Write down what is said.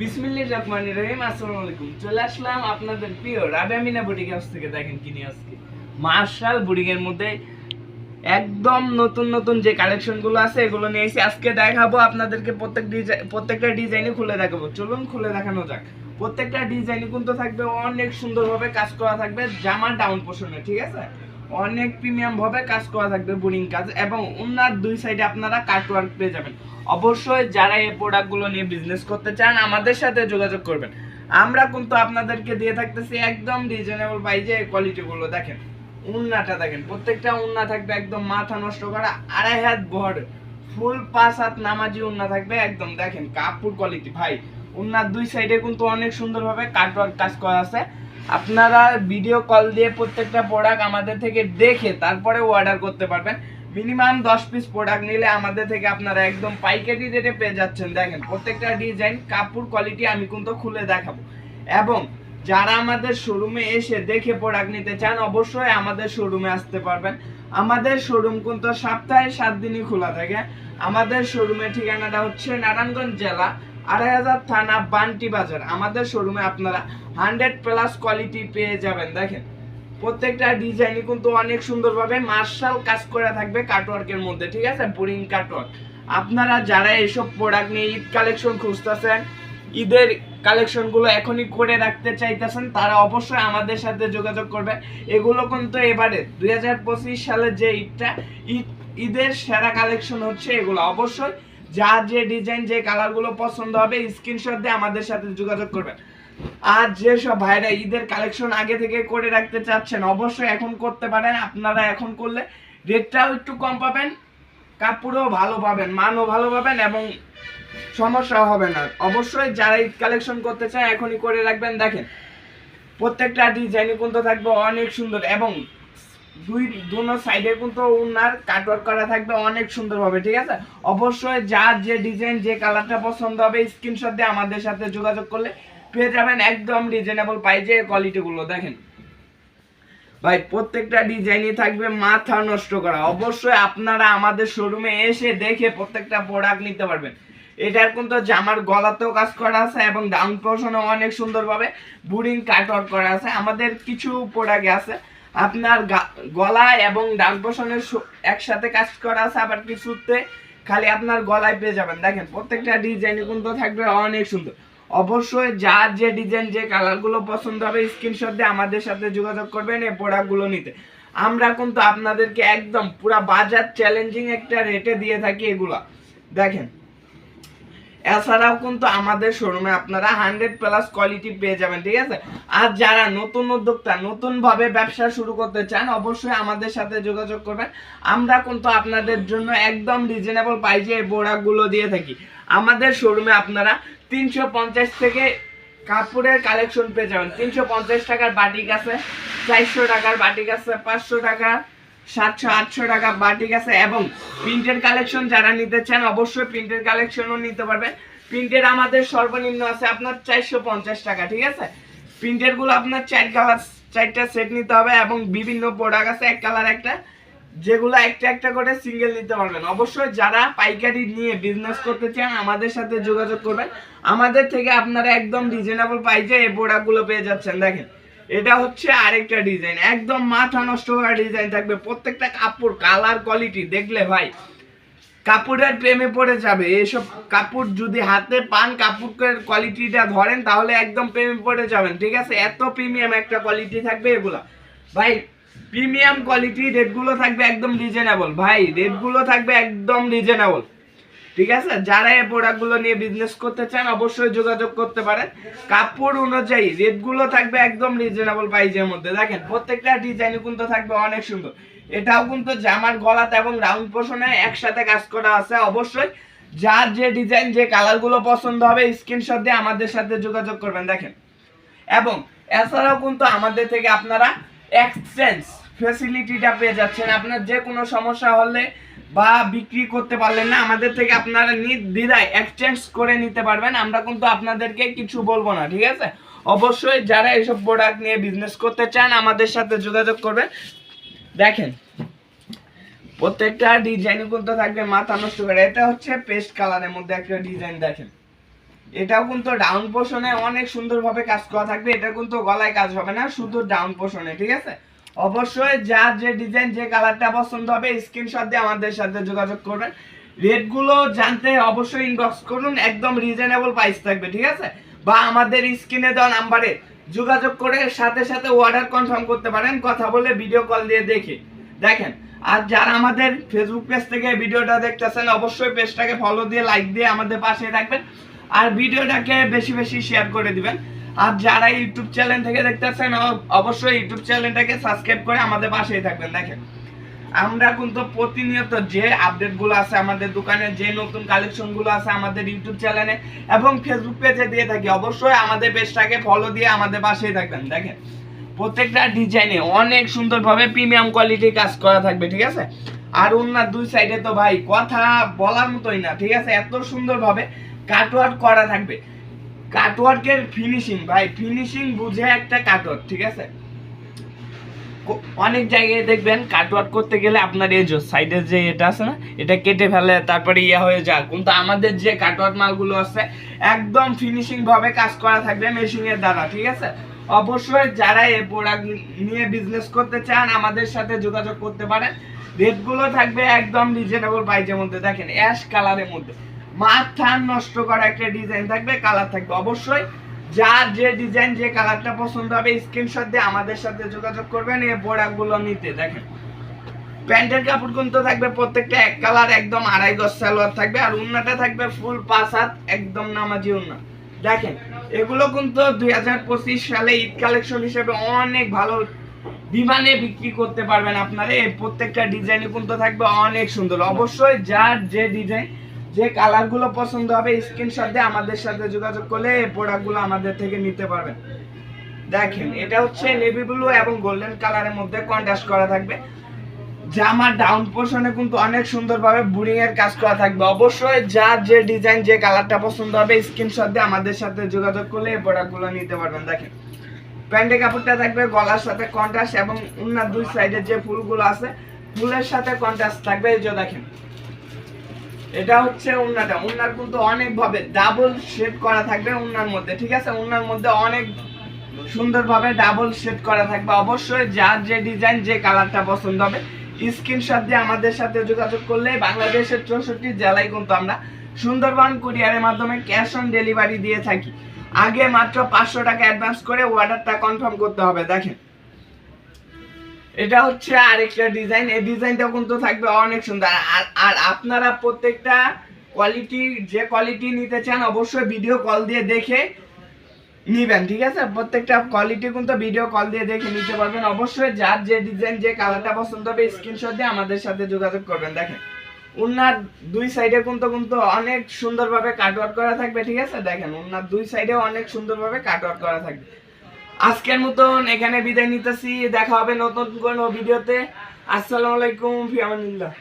বিসমিল্লাহির রহমানির রহিম, আসসালামু আলাইকুম। চলে আসলাম আপনাদের প্রিয় রাবিয়া মিনা বুটিক হাউস থেকে, দেখেন কিনে আজকে মার্শাল বুটিকের মধ্যে একদম নতুন নতুন যে কালেকশনগুলো আছে, এগুলো নিয়ে এসে আজকে দেখাবো আপনাদেরকে। প্রত্যেক ডিজাইন প্রত্যেকটা ডিজাইনই খুলে দেখাবো। চলুন খুলে দেখানো যাক। প্রত্যেকটা ডিজাইনই কিন্তু থাকবে, অনেক সুন্দরভাবে কাজ করা থাকবে, জামা ডাউন পোর্শনে ঠিক আছে? অনেক প্রিমিয়াম ভাবে কাজ করা থাকবে বোরিং কাজ এবং ওনার দুই সাইডে আপনারা কাটওয়ার্ক পেয়ে যাবেন। অবশ্যই যারা এই প্রোডাক্টগুলো নিয়ে বিজনেস করতে চান, আমাদের সাথে যোগাযোগ করবেন। আমরা কিন্তু আপনাদেরকে দিয়ে থাকতেছি একদম রিজনেবল প্রাইজে কোয়ালিটিগুলো দেখেন উন্নাটা দেখেন, প্রত্যেকটা উন্না থাকবে একদম মাথা নষ্ট করা, আড়াই হাত বড়। ফুল পাঁচ হাত নামাজি উন্না থাকবে একদম, দেখেন, কাপড় কোয়ালিটি ভাই উন্নার দুই সাইডে কিন্তু অনেক সুন্দরভাবে কাটওয়ার্ক কাজ করা আছে। আপনারা ভিডিও কল দিয়ে প্রত্যেকটা প্রোডাক্ট আমাদের থেকে দেখে তারপরে অর্ডার করতে পারবেন। মিনিমাম দশ পিস প্রোডাক্ট নিলে আমাদের থেকে আপনারা একদম পাইকারি রেটে পেয়ে যাচ্ছেন। দেখেন, প্রত্যেকটা ডিজাইন কাপড় কোয়ালিটি আমি কিন্তু খুলে দেখাবো। এবং যারা আমাদের শোরুমে এসে দেখে প্রোডাক্ট নিতে চান, অবশ্যই আমাদের শোরুমে আসতে পারবেন। আমাদের শোরুম কিন্তু সপ্তাহে সাত দিনই খোলা থাকে। আমাদের শোরুমের ঠিকানাটা হচ্ছে নারায়ণগঞ্জ জেলা আড়াই হাজার থানা বান্টি বাজার। আমাদের শোরুমে আপনারা হান্ড্রেড প্লাস কোয়ালিটি পেয়ে যাবেন, দেখেন। প্রত্যেকটা ডিজাইনই কিন্তু অনেক সুন্দরভাবে মার্শাল কাজ করে থাকবে কাটওয়ার্কের মধ্যে, ঠিক আছে? বোরিং কাটওয়ার্ক আপনারা যারা এইসব প্রোডাক্ট নিয়ে ঈদ কালেকশন খুঁজতেছেন, ঈদের কালেকশনগুলো এখনই করে রাখতে চাইতেছেন, তারা অবশ্যই আমাদের সাথে যোগাযোগ করবে। এগুলো কিন্তু এবারে দুই সালের যে ঈদটা, ঈদ, ঈদের সেরা কালেকশন হচ্ছে এগুলো। অবশ্যই যার যে ডিজাইন যে কালারগুলো পছন্দ হবে স্ক্রিনশট দিয়ে আমাদের সাথে যোগাযোগ করবেন। আর যেসব ভাইরা ঈদের কালেকশন আগে থেকে করে রাখতে চাচ্ছেন, অবশ্যই এখন করতে পারেন। আপনারা এখন করলে রেটটাও একটু কম পাবেন, কাপড়ও ভালো পাবেন, মানও ভালো পাবেন এবং সমস্যা হবে না। অবশ্যই যারা ঈদ কালেকশন করতে চায়, এখনই করে রাখবেন। দেখেন, প্রত্যেকটা ডিজাইনই কিন্তু থাকবে অনেক সুন্দর এবং দুই দুনো সাইডে কিন্তু উনার কাটওয়ার্ক করা থাকবে অনেক সুন্দরভাবে, ঠিক আছে? অবশ্যই যার যে ডিজাইন যে কালারটা পছন্দ হবে স্ক্রিনশট দিয়ে আমাদের সাথে যোগাযোগ করলে পেয়ে যাবেন একদম রিজনেবল প্রাইজে কোয়ালিটিগুলো দেখেন। ভাই, প্রত্যেকটা ডিজাইনই থাকবে মাথা নষ্ট করা। অবশ্যই আপনারা আমাদের শোরুমে এসে দেখে প্রত্যেকটা প্রোডাক্ট নিতে পারবেন। এটার কিন্তু জামার গলাতেও কাজ করা আছে এবং ডাউন পোর্শনে অনেক সুন্দরভাবে বুরিং কাটওয়ার্ক করা আছে। আমাদের কিছু প্রোডাক্ট আছে। আপনার গলা এবং ডাউন পোর্শনের একসাথে কাজ করা আছে আবার কিছুতে, খালি আপনার গলায় পেয়ে যাবেন। দেখেন, প্রত্যেকটা ডিজাইনই কিন্তু থাকবে অনেক সুন্দর। অবশ্যই যার যে ডিজাইন যে কালারগুলো পছন্দ হবে স্ক্রিনশট দিয়ে আমাদের সাথে যোগাযোগ করবেন এই প্রোডাক্টগুলো নিতে। আমরা কিন্তু আপনাদেরকে একদম পুরা বাজার চ্যালেঞ্জিং একটা রেটে দিয়ে থাকি এগুলা। দেখেন এছাড়াও কিন্তু আমাদের শোরুমে আপনারা হান্ড্রেড প্লাস কোয়ালিটি পেয়ে যাবেন, ঠিক আছে? আর যারা নতুন উদ্যোক্তা নতুন ভাবে ব্যবসা শুরু করতে চান, অবশ্যই আমাদের সাথে যোগাযোগ করবেন। আমরা কিন্তু আপনাদের জন্য একদম রিজনেবল প্রাইজে এই বোড়াগুলো দিয়ে থাকি। আমাদের শোরুমে আপনারা তিনশো পঞ্চাশ থেকে কাপড়ের কালেকশন পেয়ে যাবেন। তিনশো পঞ্চাশ টাকার বাটিক আছে, চারশো টাকার বাটিক আছে, পাঁচশো টাকা সাতশো আটশো টাকা বাটিক আছে এবং প্রিন্টের কালেকশন যারা নিতে চান অবশ্যই প্রিন্টের কালেকশনও নিতে পারবেন প্রিন্টের আমাদের সর্বনিম্ন আছে আপনার চারশো পঞ্চাশ টাকা, ঠিক আছে? প্রিন্টেরগুলো আপনার চার কালার, চারটা সেট নিতে হবে এবং বিভিন্ন প্রোডাক্ট আছে, এক কালার একটা। যেগুলো একটা একটা করে সিঙ্গেল নিতে পারবেন। অবশ্যই যারা পাইকারি নিয়ে বিজনেস করতে চান, আমাদের সাথে যোগাযোগ করবেন। আমাদের থেকে আপনারা একদম রিজনেবল প্রাইসে এই প্রোডাক্টগুলো পেয়ে যাচ্ছেন, দেখেন। এটা হচ্ছে আরেকটা ডিজাইন একদম মাথা নষ্ট করা ডিজাইন থাকবে। প্রত্যেকটা কাপড় কালার কোয়ালিটি দেখলে ভাই, কাপড়ের প্রেমে পড়ে যাবে। এসব কাপড় যদি হাতে পান, কাপড়ের কোয়ালিটিটা ধরেন, তাহলে একদম প্রেমে পড়ে যাবেন। ঠিক আছে? এত প্রিমিয়াম একটা কোয়ালিটি থাকবে এগুলা। ভাই প্রিমিয়াম কোয়ালিটি রেটগুলো থাকবে একদম রিজনেবল ভাই রেটগুলো থাকবে একদম রিজনেবল ঠিক আছে? যারা এই প্রোডাক্টগুলো নিয়ে বিজনেস করতে চান, অবশ্যই যোগাযোগ করতে পারেন। কাপড় অনুযায়ী রেটগুলো থাকবে একদম রিজনেবল প্রাইজের মধ্যে। দেখেন, প্রত্যেকটা ডিজাইন কিন্তু থাকবে অনেক সুন্দর। এটাও কিন্তু জামার গলাতে এবং রাউন্ড পোর্শনে একসাথে কাজ করা আছে। অবশ্যই যার যে ডিজাইন যে কালারগুলো পছন্দ হবে স্ক্রিনশট দিয়ে আমাদের সাথে যোগাযোগ করবেন। দেখেন, এবং এছাড়াও কিন্তু আমাদের থেকে আপনারা এক্সচেঞ্জ ফেসিলিটিটা পেয়ে যাচ্ছেন। আপনার যে কোনো সমস্যা হলে বা বিক্রি করতে পারলেন না, আমাদের থেকে আপনারা নির্দ্বিধায় এক্সচেঞ্জ করে নিতে পারবেন। আমরা কিন্তু আপনাদেরকে কিছু বলব না, ঠিক আছে? অবশ্যই যারা এসব প্রোডাক্ট নিয়ে বিজনেস করতে চান, আমাদের সাথে যোগাযোগ করবেন। দেখেন, প্রত্যেকটা ডিজাইন কিন্তু থাকবে মাথা নষ্ট করে। এটা হচ্ছে পেস্ট কালারের মধ্যে একটা ডিজাইন দেখেন। এটাও কিন্তু ডাউন পোর্শনে অনেক সুন্দরভাবে কাজ করা থাকবে। এটা কিন্তু গলায় কাজ হবে না, শুধু ডাউন পোর্শনে ঠিক আছে? অবশ্যই যার যে ডিজাইন যে কালারটা পছন্দ হবে স্ক্রিনশট দিয়ে আমাদের সাথে যোগাযোগ করবেন। রেটগুলো জানতে অবশ্যই ইনবক্স করুন, একদম রিজনেবল প্রাইস থাকবে, ঠিক আছে? বা আমাদের স্ক্রিনে দেওয়া নাম্বারে যোগাযোগ করে সাথে সাথে অর্ডার কনফার্ম করতে পারেন, কথা বলে ভিডিও কল দিয়ে দেখে। দেখেন, আর যারা আমাদের ফেসবুক পেজ থেকে ভিডিওটা দেখতেছেন, অবশ্যই পেজটাকে ফলো দিয়ে লাইক দিয়ে আমাদের পাশে থাকবেন। আর ভিডিওটাকে বেশি বেশি শেয়ার করে দিবেন। আর যারা ইউটিউব চ্যানেল থেকে দেখতেছেন অবশ্যই ইউটিউব চ্যানেলটাকে সাবস্ক্রাইব করে আমাদের পাশেই থাকবেন, দেখেন। আমরা কিন্তু প্রতিনিয়ত যে আপডেটগুলো আছে আমাদের দোকানে, যে নতুন কালেকশনগুলো আছে আমাদের ইউটিউব চ্যানেলে এবং ফেসবুক পেজে দিয়ে থাকি, অবশ্যই আমাদের পেজটাকে ফলো দিয়ে আমাদের পাশেই থাকবেন, দেখেন। প্রত্যেকটা ডিজাইনে অনেক সুন্দরভাবে প্রিমিয়াম কোয়ালিটির কাজ করা থাকবে, ঠিক আছে? আর ওনার দুই সাইডে তো ভাই, কথা বলার মতোই না, ঠিক আছে? এত সুন্দরভাবে কাটওয়ার্ক করা থাকবে। কাটওয়ার্কের ফিনিশিং ভাই ফিনিশিং বুঝে একটা কাটওয়ার্ক ঠিক আছে? অনেক জায়গায় দেখবেন কাটওয়ার্ক করতে গেলে আপনার এই যে সাইডের যে এটা আছে না, এটা কেটে ফেলে, তারপরে ইয়া হয়ে যায় কিন্তু আমাদের যে কাটওয়ার্ক মালগুলো আছে, একদম ফিনিশিং ভাবে কাজ করা থাকবে মেশিনের দ্বারা, ঠিক আছে? অবশ্যই যারা এই প্রোডাক্ট নিয়ে বিজনেস করতে চান, আমাদের সাথে যোগাযোগ করতে পারেন। রেটগুলো থাকবে একদম রিজনেবল প্রাইসের মধ্যে। দেখেন অ্যাশ কালারের মধ্যে। মাথা নষ্ট করা একটা ডিজাইন থাকবে কালার থাকবে। অবশ্যই যার যে ডিজাইন যে কালারটা পছন্দ হবে স্ক্রিনশট দিয়ে আমাদের সাথে যোগাযোগ করবেন, এই প্রোডাক্টগুলো নিতে। দেখেন, প্যান্টের কাপড় কিন্তু থাকবে প্রত্যেকটা এক কালার একদম আড়াই গজ সালোয়ার থাকবে, আর উন্নাটা থাকবে ফুল পাঁচ হাত, একদম নামাজি উন্না। দেখেন, এগুলো কিন্তু দুই হাজার পঁচিশ সালে ঈদ কালেকশন হিসেবে অনেক ভালো বিমানে বিক্রি করতে পারবেন আপনারা। এই প্রত্যেকটা ডিজাইনই কিন্তু থাকবে অনেক সুন্দর। অবশ্যই যার যে ডিজাইন যে কালারগুলো পছন্দ হবে স্ক্রিনশট দিয়ে আমাদের সাথে যোগাযোগ করলে এই প্রোডাক্টগুলো আমাদের থেকে নিতে পারবেন। দেখেন, এটা হচ্ছে নেভি ব্লু এবং গোল্ডেন কালারের মধ্যে কন্ট্রাস্ট করা থাকবে। জামার ডাউন পোর্শনে কিন্তু অনেক সুন্দরভাবে বুড়িং এর কাজ করা থাকবে। অবশ্যই যার যে ডিজাইন যে কালারটা পছন্দ হবে স্ক্রিনশট দিয়ে আমাদের সাথে যোগাযোগ করলে এই প্রোডাক্টগুলো নিতে পারবেন। দেখেন, প্যান্টের কাপড়টা থাকবে গলার সাথে কন্ট্রাস্ট এবং উন্নার দুই সাইডে যে ফুলগুলো আছে, ফুলের সাথে কন্ট্রাস্ট থাকবে। এই যে দেখেন এটা হচ্ছে উন্নাটা। উন্নার কিন্তু অনেক ভাবে ডাবল শেড করা থাকবে উন্নার মধ্যে, ঠিক আছে? উন্নার মধ্যে অনেক সুন্দরভাবে ডাবল শেড করা থাকবে। অবশ্যই যার যে ডিজাইন যে কালারটা পছন্দ হবে স্ক্রিনশট দিয়ে আমাদের সাথে যোগাযোগ করলে বাংলাদেশের চৌষট্টি জেলায় কিন্তু আমরা সুন্দরবন কুরিয়ারের মাধ্যমে ক্যাশ অন ডেলিভারি দিয়ে থাকি। আগে মাত্র পাঁচশো টাকা অ্যাডভান্স করে অর্ডারটা কনফার্ম করতে হবে, দেখেন। এটা হচ্ছে আরেকটা ডিজাইন এই ডিজাইনটাও কিন্তু থাকবে অনেক সুন্দর। আর আর আপনারা প্রত্যেকটা কোয়ালিটি যে কোয়ালিটি নিতে চান অবশ্যই ভিডিও কল দিয়ে দেখে নিবেন, ঠিক আছে? প্রত্যেকটা কোয়ালিটি কিন্তু ভিডিও কল দিয়ে দেখে নিতে পারবেন। অবশ্যই যার যে ডিজাইন যে কালারটা পছন্দ হবে স্ক্রিনশট দিয়ে আমাদের সাথে যোগাযোগ করবেন, দেখেন। উন্নার দুই সাইডে কিন্তু কিন্তু অনেক সুন্দরভাবে কাটওয়ার্ক করা থাকবে, ঠিক আছে? দেখেন, উন্নার দুই সাইডে অনেক সুন্দরভাবে কাটওয়ার্ক করা থাকবে। আজকের মতন এখানে বিদায় নিতেছি দেখা হবে নতুন কোনো ভিডিওতে। আসসালামু আলাইকুম ফিয়ামানিল্লাহ